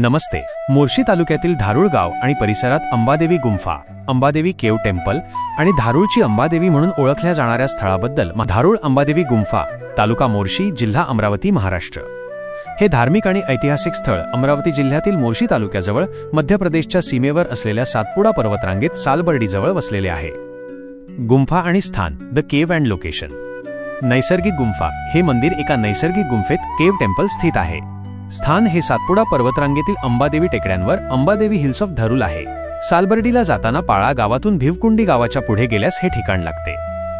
नमस्ते. मोर्शी तालुक्यातील धारूळ गाव आणि परिसरात अंबादेवी गुंफा अंबादेवी केव टेम्पल आणि धारूळची अंबादेवी म्हणून ओळखल्या जाणाऱ्या स्थळाबद्दल धारूळ अंबादेवी गुंफा तालुका मोर्शी जिल्हा अमरावती महाराष्ट्र. हे धार्मिक आणि ऐतिहासिक स्थळ अमरावती जिल्ह्यातील मोर्शी तालुक्याजवळ मध्य प्रदेशच्या सीमेवर असलेल्या सातपुडा पर्वतरांगेत सालबर्डीजवळ वसलेले आहे. गुंफा आणि स्थान द केव्ह अँड लोकेशन. नैसर्गिक गुंफा हे मंदिर एका नैसर्गिक गुंफेत केव्ह टेम्पल स्थित आहे. स्थान हे सातपुडा पर्वतरांगेतील अंबादेवी टेकड्यांवर अंबादेवी हिल्स ऑफ धरुल आहे. सालबर्डीला जाताना पाळा गावातून भिवकुंडी गावाच्या पुढे गेल्यास हे ठिकाण लागते.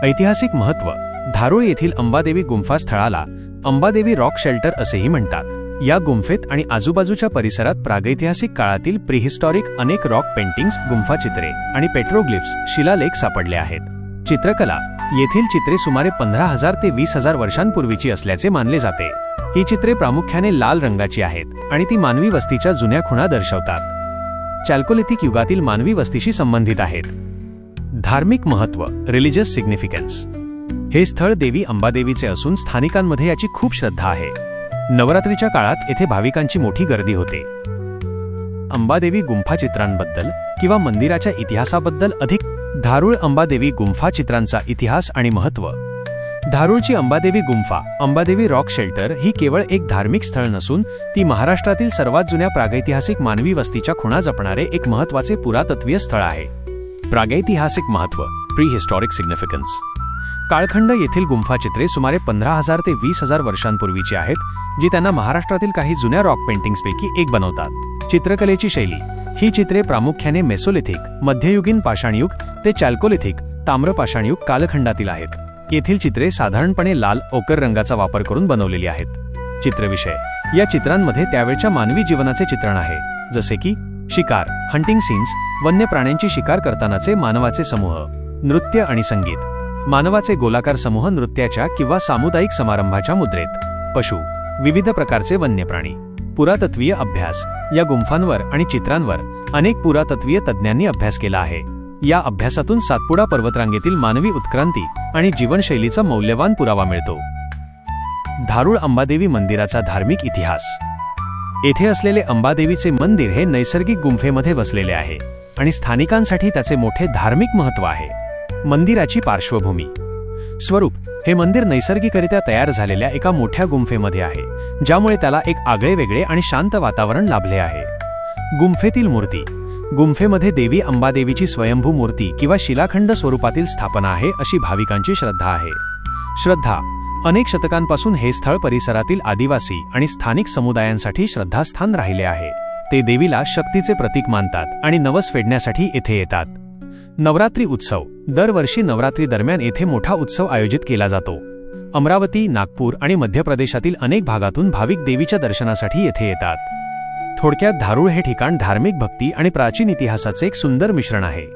ऐतिहासिक महत्त्व धारूळ येथील अंबादेवी गुंफा स्थळाला अंबादेवी रॉक शेल्टर असेही म्हणतात. या गुंफेत आणि आजूबाजूच्या परिसरात प्रागैतिहासिक काळातील प्रिहिस्टॉरिक अनेक रॉक पेंटिंग्स गुंफाचित्रे आणि पेट्रोग्लिफ्स शिलालेख सापडले आहेत. चित्रकला येथील चित्रे सुमारे पंधरा हजार ते वीस हजार वर्षांपूर्वीची असल्याचे मानले जाते. ही चित्रे प्रामुख्याने लाल रंगाची आहेत आणि ती मानवी वस्तीच्या जुन्या खुणा दर्शवतात. चॅल्कोलिथिक युगातील मानवी वस्तीशी संबंधित आहेत. धार्मिक महत्त्व रिलिजियस सिग्निफिकन्स हे स्थळ देवी अंबादेवीचे असून स्थानिकांमध्ये याची खूप श्रद्धा आहे. नवरात्रीच्या काळात येथे भाविकांची मोठी गर्दी होते. अंबादेवी गुंफा चित्रांबद्दल किंवा मंदिराच्या इतिहासाबद्दल अधिक धारूळ अंबादेवी गुंफा चित्रांचा इतिहास आणि महत्त्व धारूळची अंबादेवी गुंफा अंबादेवी रॉक शेल्टर ही केवळ एक धार्मिक स्थळ नसून ती महाराष्ट्रातील सर्वात जुन्या प्रागैतिहासिक मानवी वस्तीच्या खुणा जपणारे एक महत्त्वाचे पुरातत्वीय स्थळ आहे. प्रागैतिहासिक महत्त्व प्रीहिस्टॉरिक सिग्निफिकन्स काळखंड येथील गुंफाचित्रे सुमारे पंधरा हजार ते वीस हजार वर्षांपूर्वीची आहेत जी त्यांना महाराष्ट्रातील काही जुन्या रॉक पेंटिंग्सपैकी एक बनवतात. चित्रकलेची शैली ही चित्रे प्रामुख्याने मेसोलिथिक मध्ययुगीन पाषाणयुग ते चॅल्कोलिथिक ताम्र पाषाणयुग कालखंडातील आहेत. येथील चित्रे साधारणपणे लाल ओकर रंगाचा वापर करून बनवलेली आहेत. चित्रविषय. या चित्रांमध्ये त्यावेळच्या मानवी जीवनाचे चित्रण आहे. जसे की शिकार हंटिंग सीन्स वन्य प्राण्यांची शिकार करतानाचे मानवाचे समूह नृत्य आणि संगीत. मानवाचे गोलाकार समूह नृत्याच्या किंवा सामुदायिक समारंभाच्या मुद्रेत. पशु. विविध प्रकारचे वन्य प्राणी पुरातत्वीय अभ्यास. या गुंफांवर आणि चित्रांवर अनेक पुरातत्वीय तज्ज्ञांनी अभ्यास केला आहे. या अभ्यासातून सातपुडा पर्वतरांगेतील मानवी उत्क्रांती आणि जीवनशैलीचा मौल्यवान पुरावा मिळतो. धारूळ अंबादेवी मंदिराचा धार्मिक इतिहास. येथे असलेले अंबादेवीचे मंदिर हे नैसर्गिक गुंफेमध्ये वसलेले आहे आणि स्थानिकांसाठी त्याचे मोठे धार्मिक महत्त्व आहे. मंदिराची पार्श्वभूमी. स्वरूप. हे मंदिर नैसर्गिकरित्या तयार झालेल्या एका मोठ्या गुंफेमध्ये आहे ज्यामुळे त्याला एक आगळे वेगळे आणि शांत वातावरण लाभले आहे. गुंफेतील मूर्ती गुंफेमध्ये देवी अंबादेवीची स्वयंभू मूर्ती किंवा शिलाखंड स्वरूपातील स्थापना आहे अशी भाविकांची श्रद्धा आहे. श्रद्धा अनेक शतकांपासून हे स्थळ परिसरातील आदिवासी आणि स्थानिक समुदायांसाठी श्रद्धास्थान राहिले आहे. ते देवीला शक्तीचे प्रतीक मानतात आणि नवस फेडण्यासाठी येथे येतात. नवरात्री उत्सव. दरवर्षी नवरात्री दरम्यान येथे मोठा उत्सव आयोजित केला जातो. अमरावती नागपूर आणि मध्य प्रदेशातील अनेक भागातून भाविक देवीच्या दर्शनासाठी येथे येतात. थोडक्यात धारूळ हे ठिकाण धार्मिक भक्ती आणि प्राचीन इतिहासाचे एक सुंदर मिश्रण आहे.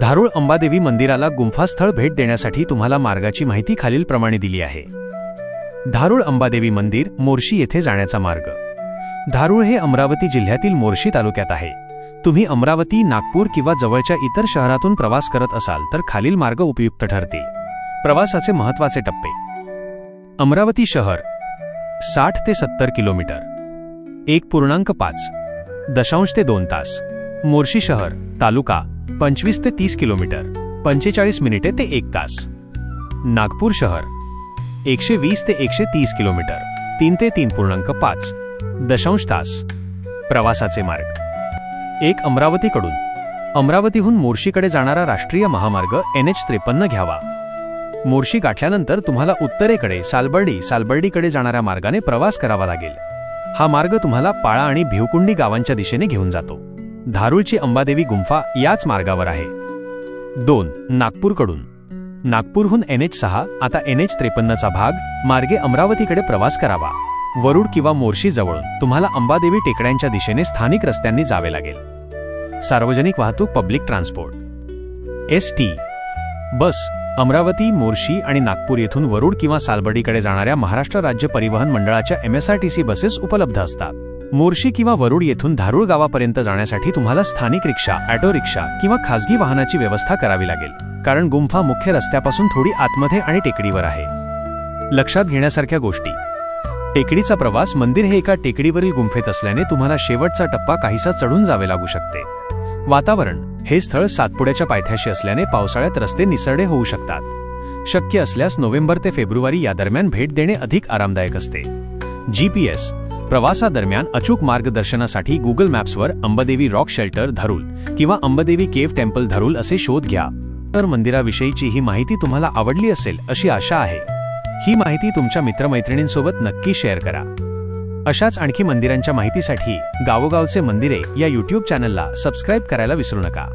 धारूळ अंबादेवी मंदिराला गुंफास्थळ भेट देण्यासाठी तुम्हाला मार्गाची माहिती खालीलप्रमाणे दिली आहे. धारूळ अंबादेवी मंदिर मोर्शी येथे जाण्याचा मार्ग. धारूळ हे अमरावती जिल्ह्यातील मोर्शी तालुक्यात आहे. तुम्ही अमरावती नागपूर किंवा जवळच्या इतर शहरातून प्रवास करत असाल तर खालील मार्ग उपयुक्त ठरतील. प्रवासाचे महत्त्वाचे टप्पे. अमरावती शहर साठ ते सत्तर किलोमीटर. एक पूर्णांक पाच दशांश ते दोन तास. मोर्शी शहर तालुका पंचवीस ते तीस किलोमीटर. पंचेचाळीस मिनिटे ते एक तास. नागपूर शहर एकशे वीस ते एकशे तीस किलोमीटर. तीन ते तीन पूर्णांक पाच दशांश तास. प्रवासाचे मार्ग. एक अमरावतीकडून. अमरावतीहून मोर्शीकडे जाणारा राष्ट्रीय महामार्ग एन एच त्रेपन्न घ्यावा. मोर्शी गाठल्यानंतर तुम्हाला उत्तरेकडे सालबर्डी सालबर्डीकडे जाणाऱ्या मार्गाने प्रवास करावा लागेल. हा मार्ग तुम्हाला पाळा आणि भिवकुंडी गावांच्या दिशेने घेऊन जातो. धारूळची अंबादेवी गुंफा याच मार्गावर आहे. दोन नागपूरकडून. नागपूरहून एन एच सहा आता एन एच त्रेपन्नचा भाग मार्गे अमरावतीकडे प्रवास करावा. वरुड किंवा मोर्शीजवळ तुम्हाला अंबादेवी टेकड्यांच्या दिशेने स्थानिक रस्त्यांनी जावे लागेल. सार्वजनिक वाहतूक public transport. S T bus Amravati Morshi आणि नागपूर येथून वरुड किंवा सालबर्डीकडे जाणाऱ्या महाराष्ट्र राज्य परिवहन मंडळाच्या एमएसआरटीसी बसेस उपलब्ध असतात. मोर्शी किंवा वरुड येथून धारूळ गावापर्यंत जाण्यासाठी तुम्हाला स्थानिक रिक्षा ऑटो रिक्षा किंवा खासगी वाहनाची व्यवस्था करावी लागेल कारण गुंफा मुख्य रस्त्यापासून थोडी आतमध्ये आणि टेकडीवर आहे. लक्षात घेण्यासारख्या गोष्टी. टेकडीचा प्रवास मंदिर हे एका टेकडीवरील गुंफेत असल्याने तुम्हाला शेवटचा टप्पा काहीसा चढून जावे लागू शकते. वातावरण हे स्थळ सातपुड्याच्या पायथ्याशी असल्याने पावसाळ्यात रस्ते निसरडे होऊ शकतात. शक्य असल्यास नोव्हेंबर ते फेब्रुवारी या दरम्यान भेट देणे अधिक आरामदायक असते. जीपीएस प्रवासादरम्यान अचूक मार्गदर्शनासाठी गुगल मॅप्सवर अंबदेवी रॉक शेल्टर धरूल किंवा अंबदेवी केव्ह टेम्पल धरूल असे शोध घ्या. तर मंदिराविषयीची ही माहिती तुम्हाला आवडली असेल अशी आशा आहे. ही माहिती तुमच्या मित्रमैत्रिणींसोबत नक्की शेअर करा. अशाच आणखी मंदिरांच्या माहितीसाठी गावोगावचे मंदिरे या यूट्यूब चॅनलला सबस्क्राईब करायला विसरू नका.